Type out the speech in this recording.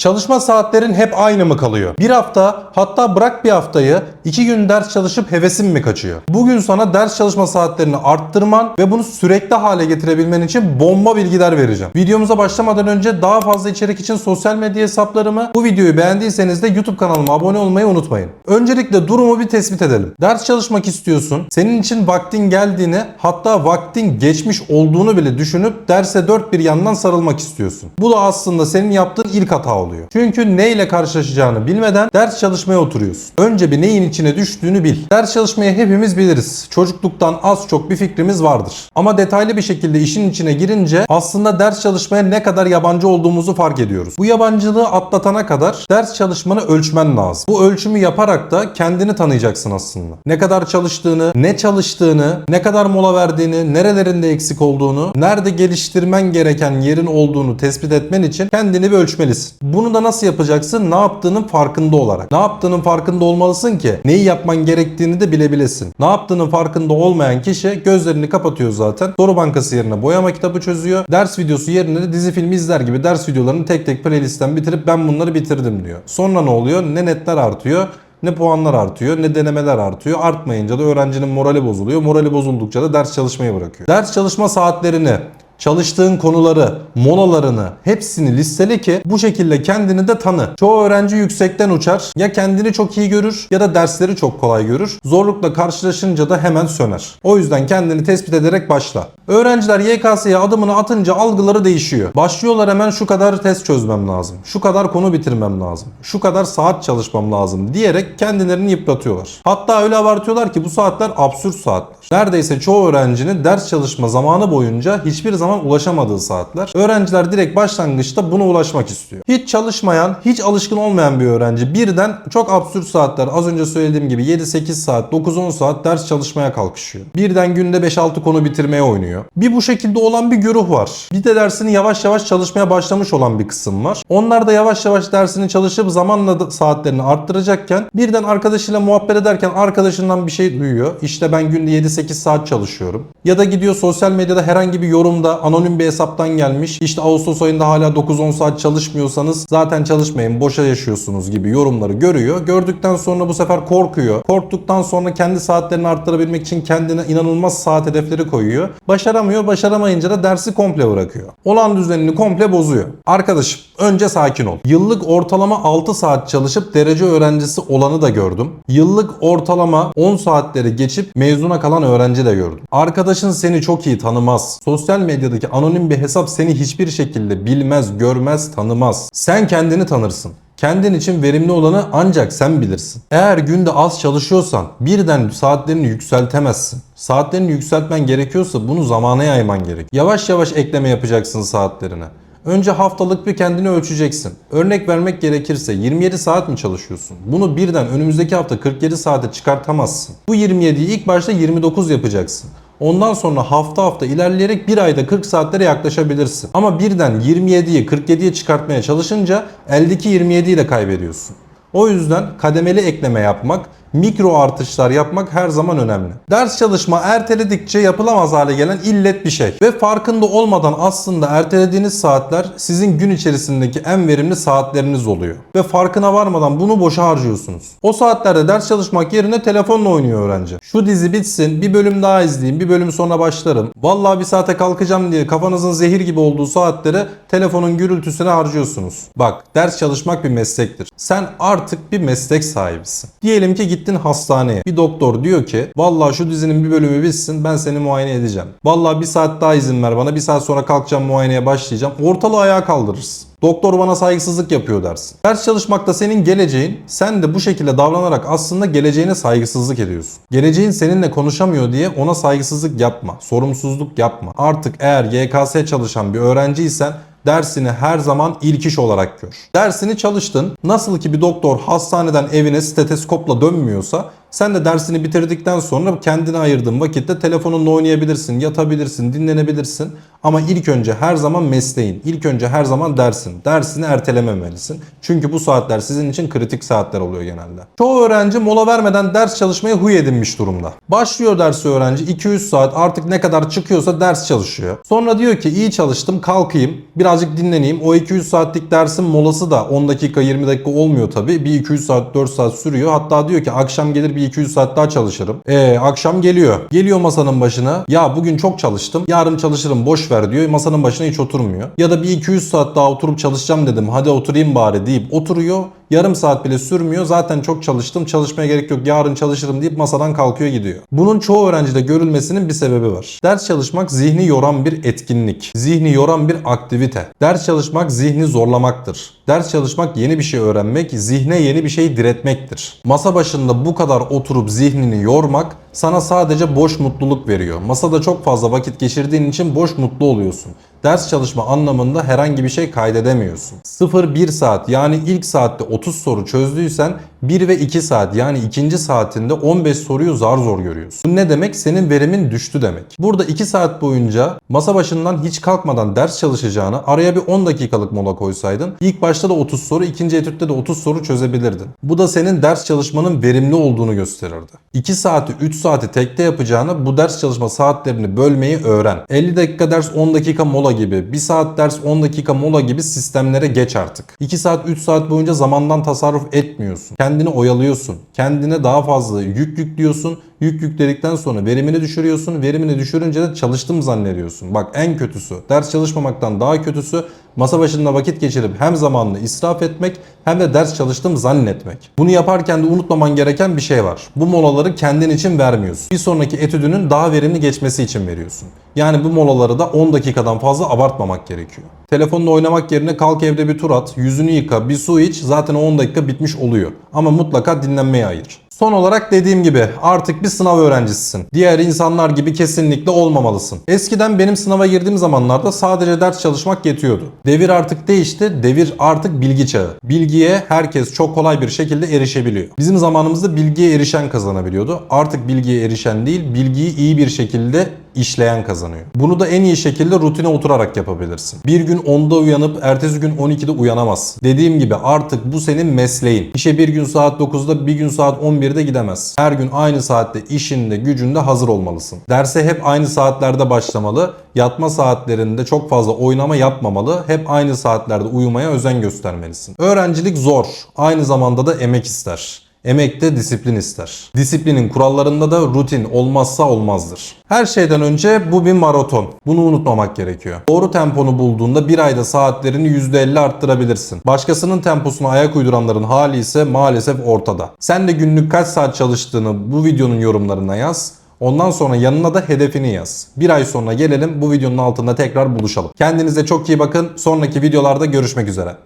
Çalışma saatlerin hep aynı mı kalıyor? Bir hafta hatta bırak bir haftayı iki gün ders çalışıp hevesin mi kaçıyor? Bugün sana ders çalışma saatlerini arttırman ve bunu sürekli hale getirebilmen için bomba bilgiler vereceğim. Videomuza başlamadan önce daha fazla içerik için sosyal medya hesaplarımı bu videoyu beğendiyseniz de YouTube kanalıma abone olmayı unutmayın. Öncelikle durumu bir tespit edelim. Ders çalışmak istiyorsun. Senin için vaktin geldiğini hatta vaktin geçmiş olduğunu bile düşünüp derse dört bir yandan sarılmak istiyorsun. Bu da aslında senin yaptığın ilk hata oluyor. Çünkü ne ile karşılaşacağını bilmeden ders çalışmaya oturuyorsun. Önce bir neyin içine düştüğünü bil. Ders çalışmayı hepimiz biliriz. Çocukluktan az çok bir fikrimiz vardır. Ama detaylı bir şekilde işin içine girince aslında ders çalışmaya ne kadar yabancı olduğumuzu fark ediyoruz. Bu yabancılığı atlatana kadar ders çalışmanı ölçmen lazım. Bu ölçümü yaparak da kendini tanıyacaksın aslında. Ne kadar çalıştığını, ne çalıştığını, ne kadar mola verdiğini, nerelerinde eksik olduğunu, nerede geliştirmen gereken yerin olduğunu tespit etmen için kendini bir ölçmelisin. Bunu da nasıl yapacaksın? Ne yaptığının farkında olarak. Ne yaptığının farkında olmalısın ki neyi yapman gerektiğini de bilebilesin. Ne yaptığının farkında olmayan kişi gözlerini kapatıyor zaten. Soru bankası yerine boyama kitabı çözüyor. Ders videosu yerine de dizi filmi izler gibi ders videolarını tek tek playlistten bitirip ben bunları bitirdim diyor. Sonra ne oluyor? Ne netler artıyor ne puanlar artıyor ne denemeler artıyor. Artmayınca da öğrencinin morali bozuluyor. Morali bozuldukça da ders çalışmayı bırakıyor. Ders çalışma saatlerini çalıştığın konuları, molalarını hepsini listele ki bu şekilde kendini de tanı. Çoğu öğrenci yüksekten uçar. Ya kendini çok iyi görür ya da dersleri çok kolay görür. Zorlukla karşılaşınca da hemen söner. O yüzden kendini tespit ederek başla. Öğrenciler YKS'ye adımını atınca algıları değişiyor. Başlıyorlar hemen şu kadar test çözmem lazım. Şu kadar konu bitirmem lazım. Şu kadar saat çalışmam lazım diyerek kendilerini yıpratıyorlar. Hatta öyle abartıyorlar ki bu saatler absürt saatler. Neredeyse çoğu öğrencinin ders çalışma zamanı boyunca hiçbir zaman ulaşamadığı saatler. Öğrenciler direkt başlangıçta buna ulaşmak istiyor. Hiç çalışmayan, hiç alışkın olmayan bir öğrenci birden çok absürt saatler az önce söylediğim gibi 7-8 saat, 9-10 saat ders çalışmaya kalkışıyor. Birden günde 5-6 konu bitirmeye oynuyor. Bir bu şekilde olan bir güruh var. Bir de dersini yavaş yavaş çalışmaya başlamış olan bir kısım var. Onlar da yavaş yavaş dersini çalışıp zamanla saatlerini arttıracakken birden arkadaşıyla muhabbet ederken arkadaşından bir şey duyuyor. İşte ben günde 7-8 saat çalışıyorum. Ya da gidiyor sosyal medyada herhangi bir yorumda anonim bir hesaptan gelmiş. İşte Ağustos ayında hala 9-10 saat çalışmıyorsanız zaten çalışmayın boşa yaşıyorsunuz gibi yorumları görüyor. Gördükten sonra bu sefer korkuyor. Korktuktan sonra kendi saatlerini arttırabilmek için kendine inanılmaz saat hedefleri koyuyor. Başaramıyor. Başaramayınca da dersi komple bırakıyor. Olan düzenini komple bozuyor. Arkadaşım önce sakin ol. Yıllık ortalama 6 saat çalışıp derece öğrencisi olanı da gördüm. Yıllık ortalama 10 saatleri geçip mezuna kalan öğrenci de gördüm. Arkadaşın seni çok iyi tanımaz. Sosyal medyadaki anonim bir hesap seni hiçbir şekilde bilmez, görmez, tanımaz. Sen kendini tanırsın. Kendin için verimli olanı ancak sen bilirsin. Eğer günde az çalışıyorsan birden saatlerini yükseltemezsin. Saatlerini yükseltmen gerekiyorsa bunu zamana yayman gerek. Yavaş yavaş ekleme yapacaksın saatlerine. Önce haftalık bir kendini ölçeceksin. Örnek vermek gerekirse 27 saat mi çalışıyorsun? Bunu birden önümüzdeki hafta 47 saate çıkartamazsın. Bu 27'yi ilk başta 29 yapacaksın. Ondan sonra hafta hafta ilerleyerek bir ayda 40 saatlere yaklaşabilirsin. Ama birden 27'yi 47'ye çıkartmaya çalışınca eldeki 27'yi de kaybediyorsun. O yüzden kademeli ekleme yapmak, mikro artışlar yapmak her zaman önemli. Ders çalışma erteledikçe yapılamaz hale gelen illet bir şey. Ve farkında olmadan aslında ertelediğiniz saatler sizin gün içerisindeki en verimli saatleriniz oluyor. Ve farkına varmadan bunu boşa harcıyorsunuz. O saatlerde ders çalışmak yerine telefonla oynuyor öğrenci. Şu dizi bitsin, bir bölüm daha izleyeyim, bir bölüm sonra başlarım. Vallahi bir saate kalkacağım diye kafanızın zehir gibi olduğu saatleri telefonun gürültüsüne harcıyorsunuz. Bak ders çalışmak bir meslektir. Sen artık bir meslek sahibisin. Diyelim ki gittin hastaneye. Bir doktor diyor ki vallahi şu dizinin bir bölümü bitsin ben seni muayene edeceğim. Vallahi bir saat daha izin ver bana bir saat sonra kalkacağım muayeneye başlayacağım. Ortalığı ayağa kaldırırsın. Doktor bana saygısızlık yapıyor dersin. Ders çalışmakta senin geleceğin, sen de bu şekilde davranarak aslında geleceğine saygısızlık ediyorsun. Geleceğin seninle konuşamıyor diye ona saygısızlık yapma, sorumsuzluk yapma. Artık eğer YKS çalışan bir öğrenciysen dersini her zaman ilk iş olarak gör. Dersini çalıştın. Nasıl ki bir doktor hastaneden evine steteskopla dönmüyorsa Sen de dersini bitirdikten sonra kendine ayırdığın vakitte telefonunla oynayabilirsin, yatabilirsin, dinlenebilirsin. Ama ilk önce her zaman mesleğin, ilk önce her zaman dersin. Dersini ertelememelisin. Çünkü bu saatler sizin için kritik saatler oluyor genelde. Çoğu öğrenci mola vermeden ders çalışmaya huy edinmiş durumda. Başlıyor dersi öğrenci 2-3 saat artık ne kadar çıkıyorsa ders çalışıyor. Sonra diyor ki iyi çalıştım kalkayım birazcık dinleneyim. O 2-3 saatlik dersin molası da 10 dakika 20 dakika olmuyor tabi. Bir 2-3 saat 4 saat sürüyor. Hatta diyor ki akşam gelir bir 2-3 saat daha çalışırım. Eee akşam geliyor. Geliyor masanın başına. Ya bugün çok çalıştım. Yarın çalışırım boş ver diyor. Masanın başına hiç oturmuyor. Ya da bir 2-3 saat daha oturup çalışacağım dedim. Hadi oturayım bari deyip oturuyor. Yarım saat bile sürmüyor. Zaten çok çalıştım. Çalışmaya gerek yok. Yarın çalışırım deyip masadan kalkıyor gidiyor. Bunun çoğu öğrencide görülmesinin bir sebebi var. Ders çalışmak zihni yoran bir etkinlik. Zihni yoran bir aktivite. Ders çalışmak zihni zorlamaktır. Ders çalışmak yeni bir şey öğrenmek, zihne yeni bir şey diretmektir. Masa başında bu kadar oturup zihnini yormak sana sadece boş mutluluk veriyor. Masada çok fazla vakit geçirdiğin için boş mutlu oluyorsun. Ders çalışma anlamında herhangi bir şey kaydedemiyorsun. 0-1 saat yani ilk saatte 30 soru çözdüysen 1 ve 2 saat yani ikinci saatinde 15 soruyu zar zor görüyorsun. Bu ne demek? Senin verimin düştü demek. Burada 2 saat boyunca masa başından hiç kalkmadan ders çalışacağını araya bir 10 dakikalık mola koysaydın ilk başta da 30 soru ikinci etütte de 30 soru çözebilirdin. Bu da senin ders çalışmanın verimli olduğunu gösterirdi. 2 saati 3 saati tekte yapacağını bu ders çalışma saatlerini bölmeyi öğren. 50 dakika ders 10 dakika mola gibi, 1 saat ders 10 dakika mola gibi sistemlere geç artık. 2 saat 3 saat boyunca zamandan tasarruf etmiyorsun. Kendini oyalıyorsun. Kendine daha fazla yük yüklüyorsun. Yük yükledikten sonra verimini düşürüyorsun. Verimini düşürünce de çalıştım zannediyorsun. Bak en kötüsü, ders çalışmamaktan daha kötüsü masa başında vakit geçirip hem zamanını israf etmek hem de ders çalıştım zannetmek. Bunu yaparken de unutmaman gereken bir şey var. Bu molaları kendin için vermiyorsun. Bir sonraki etüdünün daha verimli geçmesi için veriyorsun. Yani bu molaları da 10 dakikadan fazla abartmamak gerekiyor. Telefonla oynamak yerine kalk evde bir tur at, yüzünü yıka, bir su iç zaten o 10 dakika bitmiş oluyor. Ama mutlaka dinlenmeye ayır. Son olarak dediğim gibi artık bir sınav öğrencisisin. Diğer insanlar gibi kesinlikle olmamalısın. Eskiden benim sınava girdiğim zamanlarda sadece ders çalışmak yetiyordu. Devir artık değişti. Devir artık bilgi çağı. Bilgiye herkes çok kolay bir şekilde erişebiliyor. Bizim zamanımızda bilgiye erişen kazanabiliyordu. Artık bilgiye erişen değil, bilgiyi iyi bir şekilde işleyen kazanıyor. Bunu da en iyi şekilde rutine oturarak yapabilirsin. Bir gün 10'da uyanıp ertesi gün 12'de uyanamazsın. Dediğim gibi artık bu senin mesleğin. İşe bir gün saat 9'da bir gün saat 11'de gidemez. Her gün aynı saatte işinde gücünde hazır olmalısın. Derse hep aynı saatlerde başlamalı. Yatma saatlerinde çok fazla oynama yapmamalı. Hep aynı saatlerde uyumaya özen göstermelisin. Öğrencilik zor. Aynı zamanda da emek ister. Emek de disiplin ister. Disiplinin kurallarında da rutin olmazsa olmazdır. Her şeyden önce bu bir maraton. Bunu unutmamak gerekiyor. Doğru temponu bulduğunda bir ayda saatlerini %50 arttırabilirsin. Başkasının temposuna ayak uyduranların hali ise maalesef ortada. Sen de günlük kaç saat çalıştığını bu videonun yorumlarına yaz. Ondan sonra yanına da hedefini yaz. Bir ay sonra gelelim bu videonun altında tekrar buluşalım. Kendinize çok iyi bakın. Sonraki videolarda görüşmek üzere.